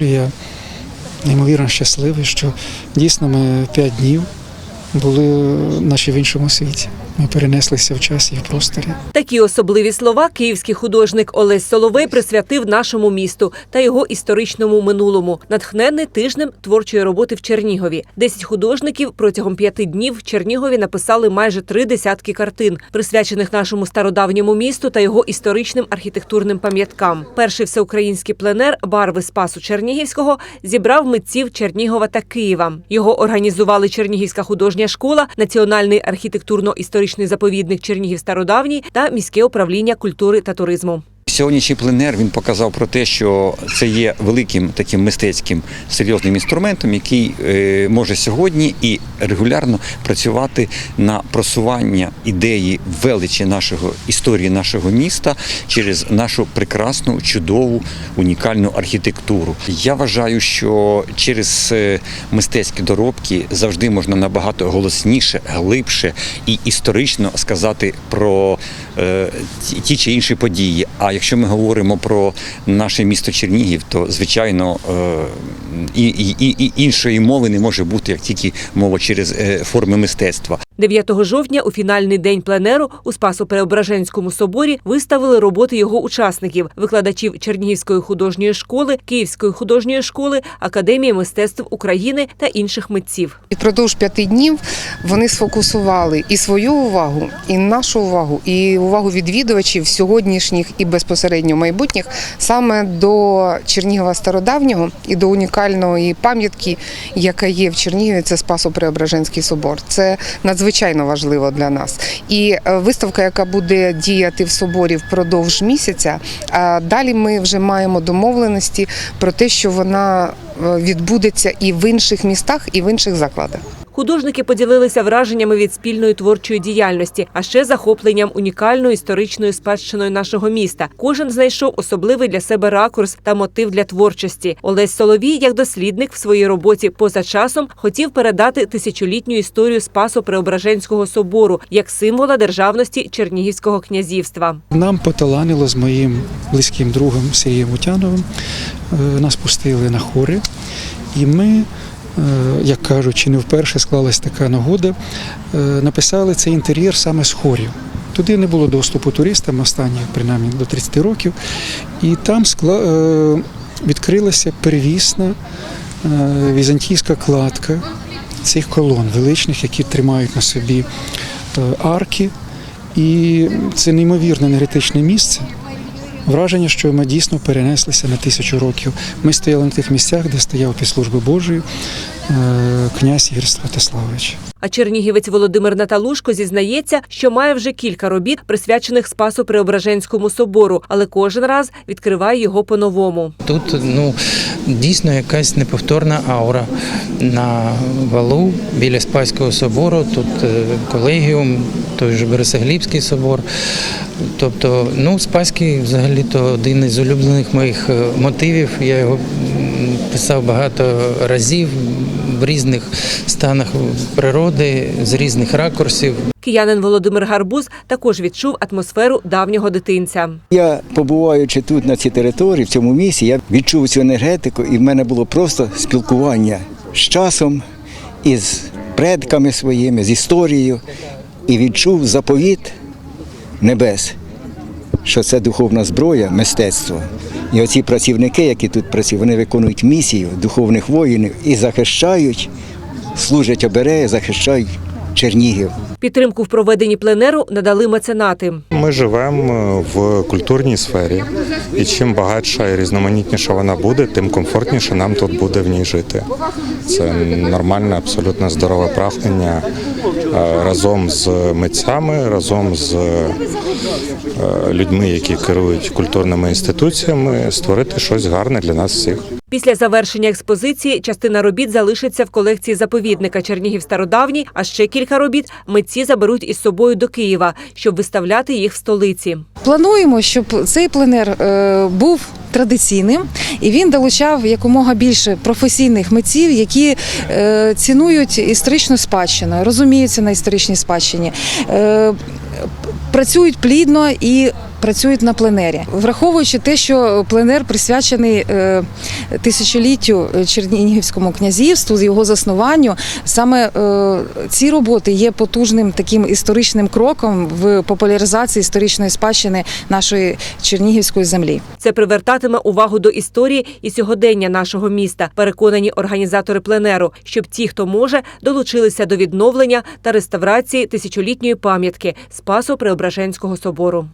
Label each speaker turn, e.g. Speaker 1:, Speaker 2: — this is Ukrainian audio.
Speaker 1: Я неймовірно щасливий, що дійсно ми п'ять днів були наче в іншому світі. Ми перенеслися в часі і в просторі.
Speaker 2: Такі особливі слова київський художник Олесь Соловей присвятив нашому місту та його історичному минулому, натхнений тижнем творчої роботи в Чернігові. Десять художників протягом п'яти днів в Чернігові написали майже три десятки картин, присвячених нашому стародавньому місту та його історичним архітектурним пам'яткам. Перший всеукраїнський пленер барви Спасу Чернігівського зібрав митців Чернігова та Києва. Його організували Чернігівська художня школа, Національний архітектурно-історичний заповідник Чернігів Стародавній та міське управління культури та туризму.
Speaker 3: Сьогоднішній пленер він показав про те, що це є великим таким мистецьким серйозним інструментом, який е, може сьогодні і регулярно працювати на просування ідеї величі нашого історії нашого міста через нашу прекрасну, чудову, унікальну архітектуру. Я вважаю, що через е, мистецькі доробки завжди можна набагато голосніше, глибше і історично сказати про е, ті- ті чи інші події. А якщо ми говоримо про наше місто Чернігів, то звичайно е, і, і, і, і іншої мови не може бути, як тільки мова через е, форми мистецтва.
Speaker 2: 9 жовтня у фінальний день пленеру у Спасо-Преображенському соборі виставили роботи його учасників, викладачів Чернігівської художньої школи, Київської художньої школи, Академії мистецтв України та інших митців.
Speaker 4: І Впродовж п'яти днів вони сфокусували і свою увагу, і нашу увагу, і увагу відвідувачів сьогоднішніх і безпосередньо майбутніх саме до Чернігова стародавнього і до унікальної пам'ятки, яка є в Чернігові. Це Спасо-Преображенський собор. Це надзвичайно важливо для нас. І е, виставка, яка буде діяти в соборі впродовж місяця. Далі ми вже маємо домовленості про те, що вона е, відбудеться і в інших містах, і в інших закладах.
Speaker 2: Художники поділилися враженнями від спільної творчої діяльності, а ще захопленням унікальною історичною спадщиною нашого міста. Кожен знайшов особливий для себе ракурс та мотив для творчості. Олесь Соловій, як дослідник в своїй роботі поза часом, хотів передати тисячолітню історію Спасо Преображенського собору як символа державності Чернігівського князівства.
Speaker 1: Нам поталанило з моїм близьким другом Сергієм Утяновим. Е, Нас пустили на хори, і ми, як кажуть, чи не вперше склалась така нагода, е, написали цей інтер'єр саме з хорів. Туди не було доступу туристам останні, принаймні до 30 років. І там е, відкрилася первісна е, візантійська кладка цих колон величних, які тримають на собі е, арки. І це неймовірне енергетичне місце. Враження, що ми дійсно перенеслися на тисячу років. Ми стояли на тих місцях, де стояв під служби Божої е, князь Ігор Святославович.
Speaker 2: А чернігівець Володимир Наталушко зізнається, що має вже кілька робіт, присвячених Спасу Преображенському собору, але кожен раз відкриває його по-новому.
Speaker 5: Тут ну дійсно якась неповторна аура на валу біля Спаського собору. Тут е, колегіум, той же Бересаглібський собор. Тобто, ну, Спаський взагалі то один із улюблених моїх е, мотивів. Я його писав багато разів в різних станах природи, з різних ракурсів.
Speaker 2: Киянин Володимир Гарбуз також відчув атмосферу давнього дитинця.
Speaker 6: Я побуваючи тут на цій території, в цьому місці, я відчув цю енергетику, і в мене було просто спілкування з часом, із предками своїми, з історією, і відчув заповіт небес, що це духовна зброя, мистецтво. І оці працівники, які тут працюють, вони виконують місію духовних воїнів і захищають, служать обереги, захищають Чернігів.
Speaker 2: Підтримку в проведенні пленеру надали меценати.
Speaker 7: Ми живемо в культурній сфері, і чим багатша і різноманітніша вона буде, тим комфортніше нам тут буде в ній жити. Це нормальне, абсолютно здорове прагнення е, разом з митцями, разом з е, людьми, які керують культурними інституціями, створити щось гарне для нас всіх.
Speaker 2: Після завершення експозиції частина робіт залишиться в колекції заповідника Чернігів Стародавній, а ще кілька робіт митці заберуть із собою до Києва, щоб виставляти їх в столиці.
Speaker 4: Плануємо, щоб цей пленер е, був традиційним і він долучав якомога більше професійних митців, які е, цінують історичну спадщину, розуміються на історичній спадщині, е, працюють плідно і
Speaker 8: працюють на пленері, враховуючи те, що пленер присвячений е, тисячоліттю Чернігівському князівству, його заснуванню. Саме е, ці роботи є потужним таким історичним кроком в популяризації історичної спадщини нашої чернігівської землі.
Speaker 2: Це привертатиме увагу до історії і сьогодення нашого міста. Переконані організатори пленеру, щоб ті, хто може, долучилися до відновлення та реставрації тисячолітньої пам'ятки Спасо Преображенського собору.